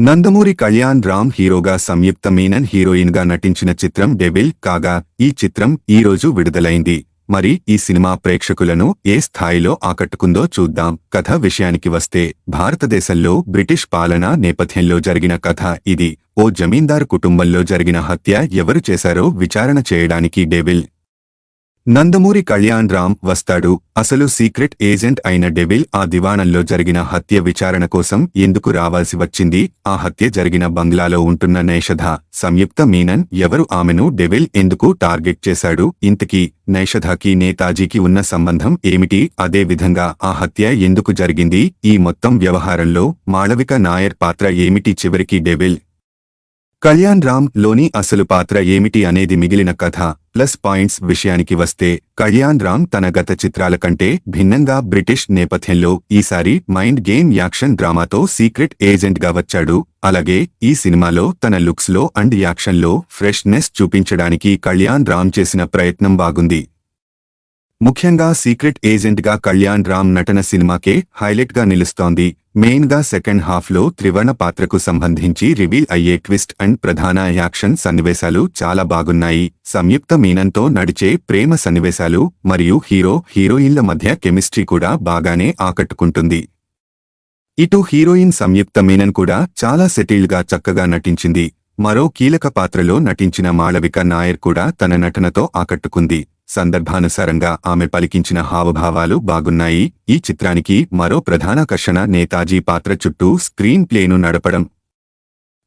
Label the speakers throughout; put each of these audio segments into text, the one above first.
Speaker 1: నందమూరి కళ్యాణ్ రామ్ హీరోగా సంయుక్త మీనన్ హీరోయిన్గా నటించిన చిత్రం డెవిల్ కాగా ఈ చిత్రం ఈ రోజు విడుదలైంది. మరి ఈ సినిమా ప్రేక్షకులను ఏ స్థాయిలో ఆకట్టుకుందో చూద్దాం. కథ విషయానికి వస్తే భారతదేశంలో బ్రిటిష్ పాలన నేపథ్యంలో జరిగిన కథ ఇది. ఓ జమీందారు కుటుంబంలో జరిగిన హత్య ఎవరు చేశారో విచారణ చేయడానికి డెవిల్ నందమూరి కళ్యాణ్ రామ్ వస్తాడు. అసలు సీక్రెట్ ఏజెంట్ అయిన డెవిల్ ఆ దివాణంలో జరిగిన హత్య విచారణ కోసం ఎందుకు రావాల్సి వచ్చింది? ఆ హత్య జరిగిన బంగ్లాలో ఉంటున్న నైషధ సంయుక్త మీనన్ ఎవరు? ఆమెను డెవిల్ ఎందుకు టార్గెట్ చేశాడు? ఇంతకీ నైషధకి నేతాజీకి ఉన్న సంబంధం ఏమిటి? అదే విధంగా ఆ హత్య ఎందుకు జరిగింది? ఈ మొత్తం వ్యవహారంలో మాళవిక నాయర్ పాత్ర ఏమిటి? చివరికి డెవిల్ కళ్యాణ్ రామ్లోని అసలు పాత్ర ఏమిటి అనేది మిగిలిన కథ ప్లస్ పాయింట్స్ విషయానికి వస్తే కళ్యాణ్ రామ్ తన గత చిత్రాల కంటే భిన్నంగా బ్రిటిష్ నేపథ్యంలో ఈసారి మైండ్ గేమ్ యాక్షన్ డ్రామాతో సీక్రెట్ ఏజెంట్గా వచ్చాడు. అలాగే ఈ సినిమాలో తన లుక్స్లో అండ్ యాక్షన్లో ఫ్రెష్నెస్ చూపించడానికి కళ్యాణ్ రామ్ చేసిన ప్రయత్నం బాగుంది. ముఖ్యంగా సీక్రెట్ ఏజెంట్గా కళ్యాణ్ రామ్ నటన సినిమాకే హైలైట్గా నిలుస్తోంది. మెయిన్గా సెకండ్ హాఫ్లో త్రివర్ణ పాత్రకు సంబంధించి రివీల్ అయ్యే ట్విస్ట్ అండ్ ప్రధాన యాక్షన్ సన్నివేశాలు చాలా బాగున్నాయి. సంయుక్త మీనంతో నడిచే ప్రేమ సన్నివేశాలు మరియు హీరో హీరోయిన్ల మధ్య కెమిస్ట్రీ కూడా బాగానే ఆకట్టుకుంటుంది. ఇటు హీరోయిన్ సంయుక్త మీనన్ కూడా చాలా సెటిల్డ్గా చక్కగా నటించింది. మరో కీలక పాత్రలో నటించిన మాళవిక నాయర్ కూడా తన నటనతో ఆకట్టుకుంది. సందర్భానుసారంగా ఆమె పలికించిన హావభావాలు బాగున్నాయి. ఈ చిత్రానికి మరో ప్రధానాకర్షణ నేతాజీ పాత్ర చుట్టూ స్క్రీన్ ప్లేను నడపడం.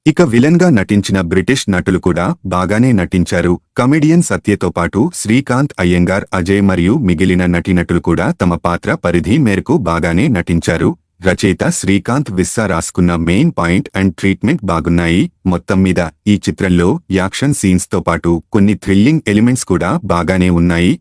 Speaker 1: ఇక విలన్గా నటించిన బ్రిటిష్ నటులు కూడా బాగానే నటించారు. కమెడియన్ సత్యతో పాటు శ్రీకాంత్ అయ్యంగార్ అజయ్ మరియు మిగిలిన నటీనటులు కూడా తమ పాత్ర పరిధి మేరకు బాగానే నటించారు. రచయిత శ్రీకాంత్ విస్సా రాసుకున్న మెయిన్ పాయింట్ అండ్ ట్రీట్మెంట్ బాగున్నాయి. మొత్తం మీద ఈ చిత్రంలో యాక్షన్ సీన్స్తో పాటు కొన్ని థ్రిల్లింగ్ ఎలిమెంట్స్ కూడా బాగానే ఉన్నాయి.